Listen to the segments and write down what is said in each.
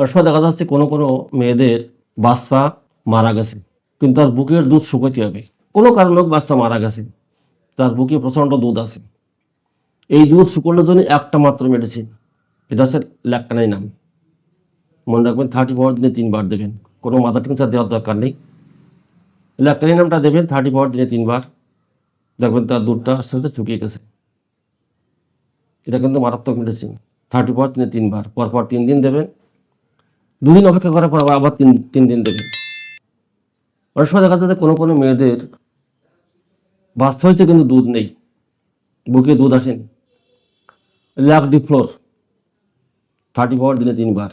অনেক সময় দেখা যাচ্ছে কোনো কোনো মেয়েদের বাচ্চা মারা গেছে। কিন্তু তার বুকের দুধ শুকাতে হবে। কোনো কারণ হোক বাচ্চা মারা গেছে। তার বুকে প্রচণ্ড দুধ আছে। এই দুধ শুকোনোর জন্য একটা মাত্র মেডিসিন এটা হচ্ছে ল্যাকটানাই নাম মনে রাখবেন থার্টি পাওয়ার দিনে তিনবার দেবেন। কোনো মাদার টিংচার দেওয়ার দরকার নেই। ল্যাকটানাই নামটা দেবেন থার্টি পাওয়ার দিনে তিনবার। দেখবেন তার দুধটা আস্তে আস্তে শুকিয়ে গেছে। এটা কিন্তু মারাত্মক মেডিসিন থার্টি পাওয়ার দিনে তিনবার। পরপর তিন দিন দেবেন। দুদিন অপেক্ষা করার পর আবার আবার তিন তিন দিন দেবে অনেক সময় দেখা যাচ্ছে কোনো কোনো মেয়েদের বাচ্চা হয়েছে কিন্তু দুধ নেই। বুকে দুধ আসেন ল্যাক ডি ফ্লোর। থার্টি পাওয়ার দিনে তিনবার।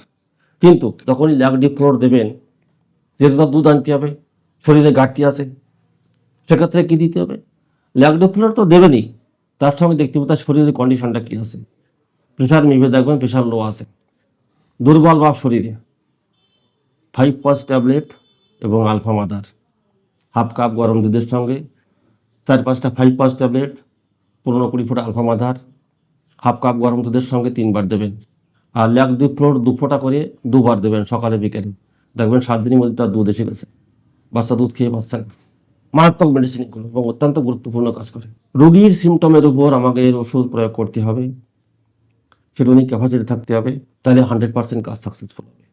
কিন্তু যখনই ল্যাক ডি ফ্লোর দেবেন, যেহেতু তার দুধ আনতে হবে, শরীরে ঘাটতি আছে, সেক্ষেত্রে কী দিতে হবে? ল্যাক ডি ফ্লোর তো দেবেনই। তার সঙ্গে দেখতে হবে তার শরীরের কন্ডিশনটা কী আছে। প্রেশার মিভে দেখবেন, প্রেশার লো আছে। দুর্বল ভাব শরীরে। ফাইভ পাঁচ ট্যাবলেট এবং আলফা মাদার হাফ কাপ গরম দুধের সঙ্গে। চার পাঁচটা ফাইভ পাঁচ ট্যাবলেট পনেরো কুড়ি ফুট আলফা মাদার হাফ কাপ গরম দুধের সঙ্গে তিনবার দেবেন। আর ল্যাক ডি ফ্লোর দু ফোঁটা করে দুবার দেবেন সকালে, বিকেলে। দেখবেন সাত দিনের মধ্যে তার দুধ এসে গেছে। বাচ্চা দুধ খেয়ে বাচ্চা মারাত্মক মেডিসিন এবং অত্যন্ত গুরুত্বপূর্ণ কাজ করে। রোগীর সিমটমের উপর আমাকে ওষুধ প্রয়োগ করতে হবে। সেটুনি ক্যাপাসিটি থাকতে হবে। তাহলে হান্ড্রেড পার্সেন্ট কাজ সাকসেসফুল হবে।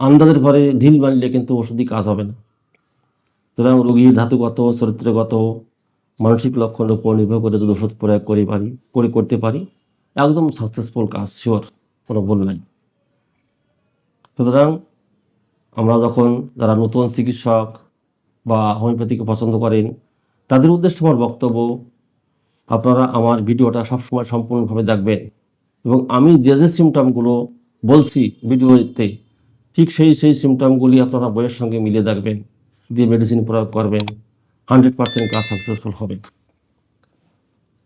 আন্দাজের ঘরে ঢিল মারলে কিন্তু ওষুধই কাজ হবে না। সুতরাং রোগীর ধাতুগত, চরিত্রগত, মানসিক লক্ষণের উপর নির্ভর করে যদি ওষুধ প্রয়োগ করি পারি, করে করতে পারি, একদম সাকসেসফুল কাজ শিওর কোনো ভুল নাই। সুতরাং আমরা যখন যারা নতুন চিকিৎসক বা হোমিওপ্যাথিকে পছন্দ করেন, তাদের উদ্দেশ্যে আমার বক্তব্য, আপনারা আমার ভিডিওটা সবসময় সম্পূর্ণভাবে দেখবেন। এবং আমি যে যে সিমটমগুলো বলছি ভিডিওতে ঠিক সেই সেই সিমটমগুলি আপনারা বইয়ের সঙ্গে মিলিয়ে দেখবেন, দিয়ে মেডিসিন প্রয়োগ করবেন হান্ড্রেড পার্সেন্ট কাজ সাকসেসফুল হবে।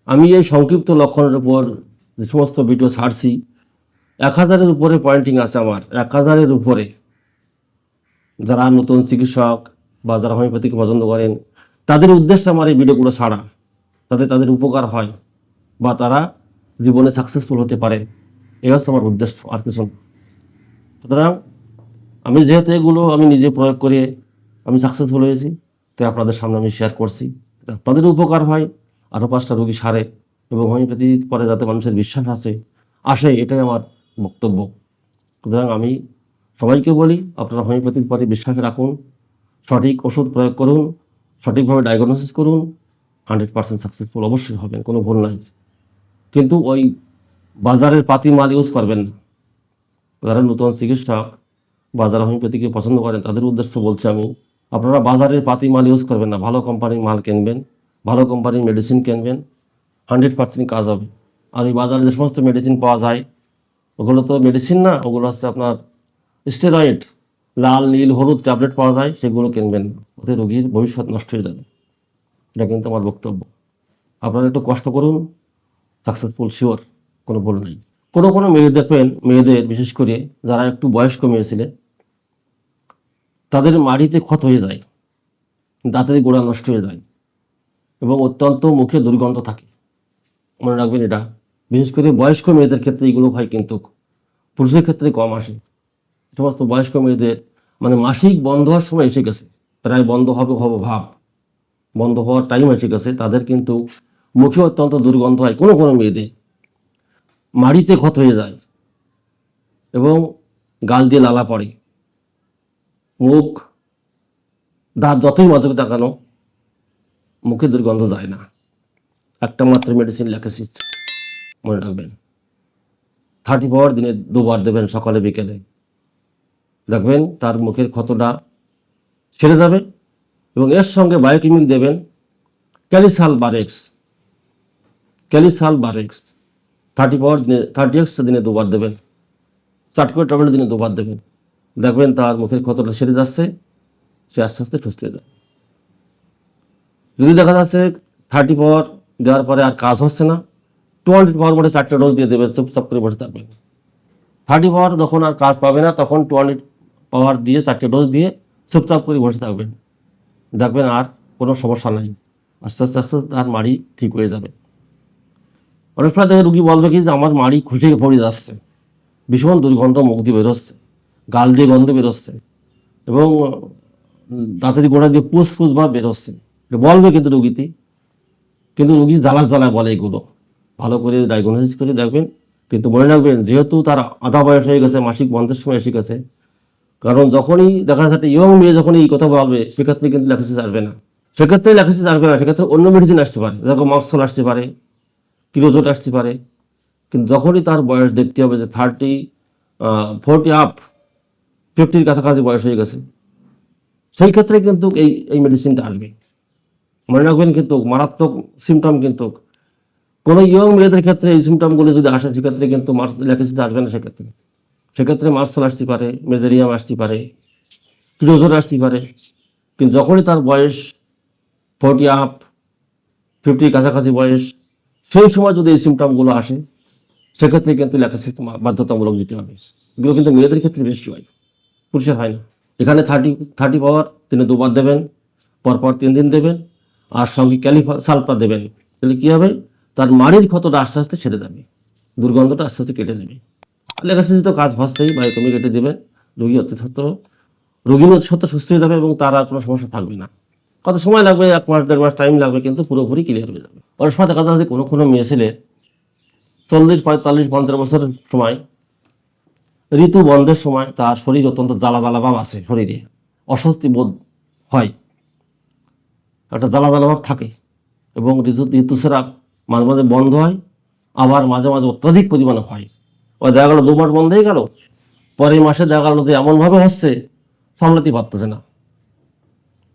আমি এই সংক্ষিপ্ত লক্ষণের উপর যে সমস্ত ভিডিও ছাড়ছি, এক হাজারের উপরে পয়েন্টিং আছে আমার। এক হাজারের উপরে যারা নতুন চিকিৎসক বা যারা হোমিওপ্যাথিকে পছন্দ করেন, তাদের উদ্দেশ্যে আমার এই ভিডিওগুলো ছাড়া। তাতে তাদের উপকার হয় বা তারা জীবনে সাকসেসফুল হতে পারে। এই হচ্ছে আমার উদ্দেশ্য, আর কিছু সুতরাং আমি যেহেতু এগুলো আমি নিজে প্রয়োগ করে আমি সাকসেসফুল হয়েছি, তাই আপনাদের সামনে আমি শেয়ার করছি। আপনাদের উপকার হয় আরও পাঁচটা রোগী সারে এবং হোমিওপ্যাথি পরে যাতে মানুষের বিশ্বাস আসে আসে, এটাই আমার বক্তব্য। সুতরাং আমি সবাইকে বলি, আপনারা হোমিওপ্যাথির পরে বিশ্বাস রাখুন, সঠিক ওষুধ প্রয়োগ করুন, সঠিকভাবে ডায়াগনোসিস করুন হান্ড্রেড পার্সেন্ট সাকসেসফুল অবশ্যই হবেন, কোনো ভুল নাই। কিন্তু ওই বাজারের পাতি মাল ইউজ করবেন না। যারা নতুন চিকিৎসক বা যারা হোমিওপ্যাথিকে পছন্দ করেন, তাদের উদ্দেশ্য বলছি আমি, আপনারা বাজারের পাতি মাল ইউজ করবেন না, ভালো কোম্পানির মাল কিনবেন, ভালো কোম্পানির মেডিসিন কিনবেন হান্ড্রেড পার্সেন্ট কাজ হবে। আর ওই বাজারে যে সমস্ত মেডিসিন পাওয়া যায়, ওগুলো তো মেডিসিন না, ওগুলো হচ্ছে আপনার স্টেরয়েড লাল, নীল, হলুদ ট্যাবলেট পাওয়া যায়, সেগুলো কিনবেন ওতে রোগীর ভবিষ্যৎ নষ্ট হয়ে যাবে। এটা কিন্তু আমার বক্তব্য। আপনারা একটু কষ্ট করুন সাকসেসফুল শিওর কোনো ভুল নেই। কোনো কোনো মেয়ে দেখবেন, মেয়েদের বিশেষ করে, যারা একটু বয়স্ক মেয়ে ছিলেন তাদের মাড়িতে ক্ষত হয়ে যায়, দাঁতের গোড়া নষ্ট হয়ে যায় এবং অত্যন্ত মুখে দুর্গন্ধ থাকে। মনে রাখবেন এটা। বিশেষ করে বয়স্ক মেয়েদের ক্ষেত্রে এগুলো হয় কিন্তু পুরুষের ক্ষেত্রে কম আসে। সমস্ত বয়স্ক মেয়েদের মানে মাসিক বন্ধ হওয়ার সময় এসে গেছে। প্রায় বন্ধ হবে হবে ভাব। বন্ধ হওয়ার টাইম এসে গেছে। তাদের কিন্তু মুখে অত্যন্ত দুর্গন্ধ হয় কোনো কোনো মেয়েদের। মাড়িতে ক্ষত হয়ে যায় এবং গাল দিয়ে লালা পড়ে। মুখ, দাঁত যতই মজক দেখানো মুখে দুর্গন্ধ যায় না। একটা মাত্র মেডিসিন লেখেছি মনে রাখবেন। থার্টি পাওয়ার দিনে দুবার দেবেন সকালে, বিকেলে। দেখবেন তার মুখের ক্ষতটা ছেড়ে যাবে এবং এর সঙ্গে বায়োকেমিক দেবেন ক্যালিসাল বারেক্স। ক্যালিসাল বারেক্স। থার্টি পাওয়ার দিনে থার্টি এক্স দিনে দুবার দেবেন। চার করে ট্যাবলেট দিনে দুবার দেবেন। দেখবেন তার মুখের ক্ষতটা সেরে যাচ্ছে, সে আস্তে আস্তে সুস্থ হয়ে যায় যদি দেখা যাচ্ছে থার্টি পাওয়ার দেওয়ার পরে আর কাজ হচ্ছে না টু পাওয়ার মধ্যে চারটে ডোজ দিয়ে দেবে, চুপচাপ করে বসে থাকবেন। থার্টি পাওয়ার যখন আর কাজ পাবে না, তখন টু পাওয়ার দিয়ে চারটে ডোজ দিয়ে চুপচাপ করে বসে থাকবেন। দেখবেন আর কোনো সমস্যা নাই আস্তে আস্তে আস্তে তার মাড়ি ঠিক হয়ে যাবে। অনেক সময় দেখে রুগী বলবে কি যে, আমার মাড়ি খুঁজে পড়ে যাচ্ছে, ভীষণ দুর্গন্ধ মুখ দিয়ে বেরোচ্ছে। গাল দিয়ে গন্ধ বেরোচ্ছে এবং দাঁতের গোড়া দিয়ে পুষ ফুস ভাব বেরোচ্ছে বলবে কিন্তু রুগীতে কিন্তু রুগী জ্বালা জ্বালা বলে এগুলো। ভালো করে ডায়াগনোসিস করে দেখবেন, কিন্তু মনে রাখবেন যেহেতু তার আধা বয়স হয়ে গেছে, মাসিক বন্ধের সময় এসে গেছে, কারণ যখনই দেখা যাচ্ছে ইয়ং মেয়ে যখন এই কথা বলবে, সেক্ষেত্রে কিন্তু ল্যাকোসিস আসবে না। সেক্ষেত্রে ল্যাকোসিস আসবে না, সেক্ষেত্রে অন্য মেডিসিন আসতে পারে। যেরকম মক্সল আসতে পারে, কিরোজোট আসতে পারে। কিন্তু যখনই তার বয়স দেখতে হবে যে থার্টি ফোরটি আপ ফিফটির কাছাকাছি বয়স হয়ে গেছে। সেই ক্ষেত্রে কিন্তু এই এই মেডিসিনটা আসবে। মনে রাখবেন কিন্তু মারাত্মক সিমটম কিন্তু। কোনো ইয়ং মেয়েদের ক্ষেত্রে এই সিমটমগুলো যদি আসে, সেক্ষেত্রে কিন্তু মার্স ল্যাকোসিস আসবে না সেক্ষেত্রে। সেক্ষেত্রে মার্সেল আসতে পারে মেজেরিয়াম আসতে পারে ক্লোজর আসতে পারে। কিন্তু যখনই তার বয়স ফোর্টি আপ ফিফটির কাছাকাছি বয়স, সেই সময় যদি এই সিমটমগুলো আসে, সেক্ষেত্রে কিন্তু ল্যাকোসিস বাধ্যতামূলক দিতে হবে। এগুলো কিন্তু মেয়েদের ক্ষেত্রে বেশি হয়। পুরুষের হয় না এখানে থার্টি থার্টি পাওয়ার তিনি দুবার দেবেন, পরপর তিন দিন দেবেন, আর সঙ্গে ক্যালিফা সালফা দেবেন। তাহলে কী হবে? তার মাড়ির ক্ষতটা আস্তে আস্তে ছেড়ে যাবে, দুর্গন্ধটা আস্তে আস্তে কেটে যাবে। লেখাশেষে তো কাজ ভাসছেই বা তুমি কেটে দেবেন, রোগী অতি সত্ত্ব রোগী অতি সুস্থ হয়ে যাবে এবং তার আর কোনো সমস্যা থাকবে না। কত সময় লাগবে? এক মাস, দেড় মাস টাইম লাগবে, কিন্তু পুরোপুরি ক্লিয়ার হয়ে যাবে। অনেক সময় দেখা যাচ্ছে কোনো কোনো মেয়ে ছেলে চল্লিশ, পঁয়তাল্লিশ, পঞ্চাশ বছরের সময় ঋতু বন্ধের সময় তার শরীর অত্যন্ত জ্বালা জ্বালা ভাব আছে শরীরে। অস্বস্তি বোধ হয়। একটা জ্বালা জ্বালা ভাব থাকে এবং ঋতু, ঋতুস্রাব মাঝে মাঝে বন্ধ হয়, আবার মাঝে মাঝে অত্যাধিক পরিমাণে হয়। ওই দেখা গেলো দু মাস বন্ধ হয়ে গেল, পরের মাসে দেখা গেলো যে এমনভাবে হচ্ছে, সামলাতে পারতেছে না।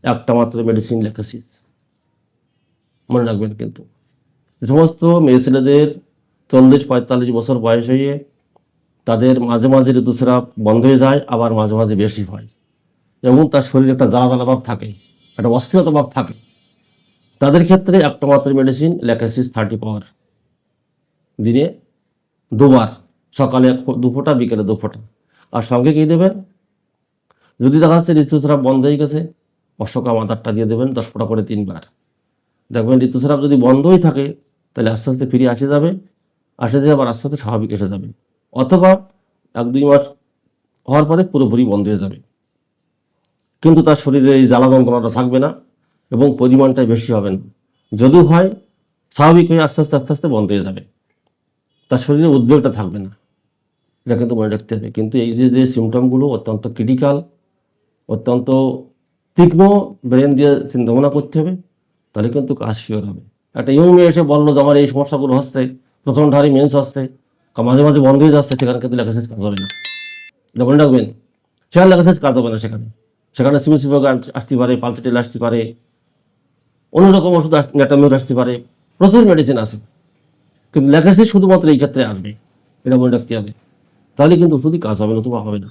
একটা মাত্র মেডিসিন লেখেছিস মনে রাখবেন কিন্তু। সমস্ত মেয়ে ছেলেদের চল্লিশ পঁয়তাল্লিশ বছর বয়স হয়ে তাদের মাঝে মাঝে ঋতুস্রাব বন্ধ হয়ে যায়, আবার মাঝে মাঝে বেশি হয়। এবং তার শরীরে একটা জ্বালা জ্বালা ভাব থাকে, একটা অস্থিরতা ভাব থাকে। তাদের ক্ষেত্রে একটা মাত্র মেডিসিন ল্যাকাসিস থার্টি পাওয়ার দিনে দুবার, সকালে দু ফোঁটা, বিকেলে দু ফোঁটা। আর সঙ্গে কী দেবেন? যদি দেখা যাচ্ছে ঋতুস্রাব বন্ধ হয়ে গেছে অশোকা মাদারটা দিয়ে দেবেন দশ ফোঁটা করে তিনবার। দেখবেন ঋতুস্রাব যদি বন্ধই থাকে, তাহলে আস্তে আস্তে ফিরে আসে যাবে আসে যাবে আবার আস্তে আস্তে স্বাভাবিক এসে যাবে। অথবা এক দুই মাস হওয়ার পরে পুরোপুরি বন্ধ হয়ে যাবে। কিন্তু তার শরীরে এই জ্বালা যন্ত্রণাটা থাকবে না এবং পরিমাণটা বেশি হবে না। যদিও হয়, স্বাভাবিক হয়ে আস্তে আস্তে আস্তে আস্তে বন্ধ হয়ে যাবে। তার শরীরে উদ্বেগটা থাকবে না। এটা কিন্তু মনে রাখতে হবে। কিন্তু এই যে যে সিমটমগুলো অত্যন্ত ক্রিটিক্যাল অত্যন্ত তীক্ষ্ণ ব্রেন দিয়ে চিন্তাভাবনা করতে হবে, তাহলে কিন্তু কাজ শিওর হবে। একটা মেয়ে এসে বলল যে, আমার এই সমস্যাগুলো হচ্ছে। প্রথম ধারে মেন্স হচ্ছে। মাঝে মাঝে বন্ধ হয়ে যাচ্ছে, সেখানে কিন্তু লেখা শেষ কাজ হবে না। এটা মনে সেখানে লেখাশেষ কাজ হবে না সেখানে। সেখানে সিমিসিপোগ আসতে পারে পালসেটেল আসতে পারে, অন্যরকম ওষুধ ন্যাটামিউর আসতে পারে, প্রচুর মেডিসিন আছে। কিন্তু লেখা শেষ শুধুমাত্র এই ক্ষেত্রে আসবে, এটা মনে রাখতে হবে। তাহলে কিন্তু ওষুধই কাজ হবে নতুবা হবে না।